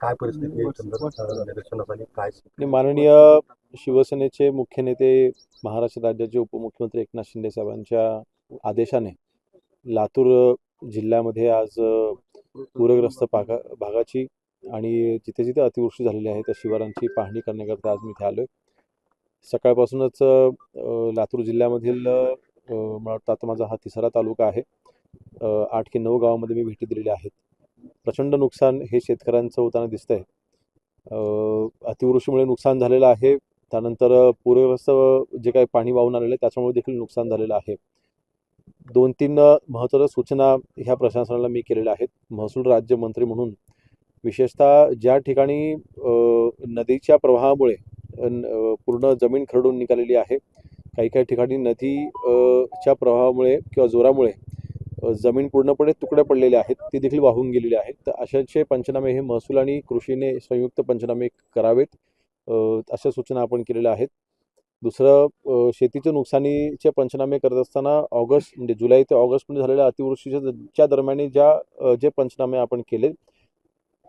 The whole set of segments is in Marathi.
काय परिस्थिती आहे? एकंदर अ, निदर्शनास आली काय आणि माननीय शिवसेनेचे मुख्य नेते महाराष्ट्र राज्याचे उपमुख्यमंत्री एकनाथ शिंदे साहेबांच्या आदेशाने लातूर जिल्ह्यामध्ये आज पूरग्रस्त भागा भागाची आणि जिथे जिथे अतिवृष्टी झालेली आहे त्या शिवारांची पाहणी करण्याकरता आज मी इथे आलोय. सकाळपासूनच लातूर जिल्ह्यामधील मला वाटतं आता माझा हा तिसरा तालुका आहे. आठ की नऊ गावामध्ये मी भेटी दिलेल्या आहेत. प्रचंड नुकसान हे शेतकऱ्यांचं होताना दिसतं आहे अतिवृष्टीमुळे नुकसान झालेलं आहे. त्यानंतर पूरग्रस्त जे काही पाणी वाहून आलेलं आहे त्याच्यामुळे देखील नुकसान झालेलं आहे. दोन तीन महत्त्वाच्या सूचना ह्या प्रशासनाला मी केलेल्या आहेत. महसूल राज्यमंत्री म्हणून. विशेषतः ज्या ठिकाणी नदीच्या प्रवाहामुळे पूर्ण जमीन खरडून निघालेली आहे काही काही ठिकाणी नदी च्या प्रवाहामुळे किंवा जोरामुळे जमीन पूर्णपणे तुकड्या पडलेल्या आहेत ती देखील वाहून गेलेली आहेत. तर अशाचे पंचनामे हे महसूल आणि कृषीने संयुक्त पंचनामे करावेत अशा सूचना आपण केलेल्या आहेत. दुसरं शेतीच्या नुकसानीचे पंचनामे करत असताना ऑगस्ट म्हणजे जुलै ते ऑगस्टमध्ये झालेल्या अतिवृष्टीच्या ज- दरम्यान ज्या जे पंचनामे आपण केले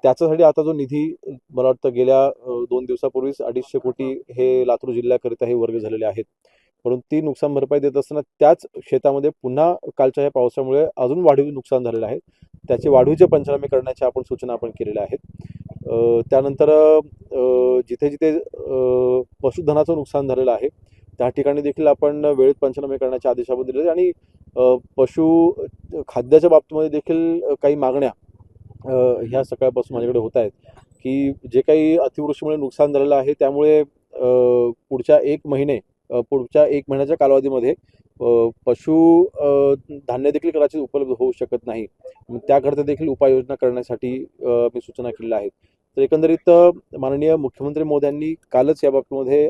त्याच्यासाठी आता जो निधी मला वाटतं गेल्या दोन दिवसापूर्वीच अडीचशे कोटी हे लातूर जिल्ह्याकरिता हे वर्ग झालेले आहेत. परंतु ती नुकसान भरपाई देत असताना त्याच शेतामध्ये पुन्हा कालच्या या पावसामुळे अजून वाढीव नुकसान झालेलं आहे. त्याचे वाढीवचे पंचनामे करण्याच्या आपण सूचना आपण केलेल्या आहेत. त्यानंतर जिथे जिथे पशुधनाचं नुकसान झालेलं आहे त्या ठिकाणी देखील आपण वेळेत पंचनामे करण्याचे आदेश आपण दिले आणि पशु खाद्याच्या बाबतीमध्ये देखील काही मागण्या ह्या सकाळपासून माझ्याकडे होत आहेत की जे काही अतिवृष्टीमुळे नुकसान झालेलं आहे त्यामुळे पुढच्या एक महिने पुढच्या एक महिन्याच्या कालावधीमध्ये पशु धान्य देखील कदाचित उपलब्ध होऊ शकत नाही. त्याकरता देखील उपाययोजना करण्यासाठी मी सूचना केलेल्या आहेत. तर एकंदरीत माननीय मुख्यमंत्री मोद्यांनी कालच या बाबतीमध्ये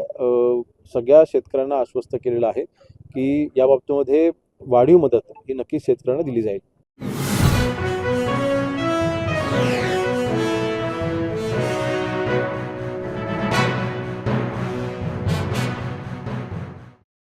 सगळ्या शेतकऱ्यांना आश्वस्त केलेलं आहे की या बाबतीमध्ये वाढीव मदत ही नक्कीच शेतकऱ्यांना दिली जाईल.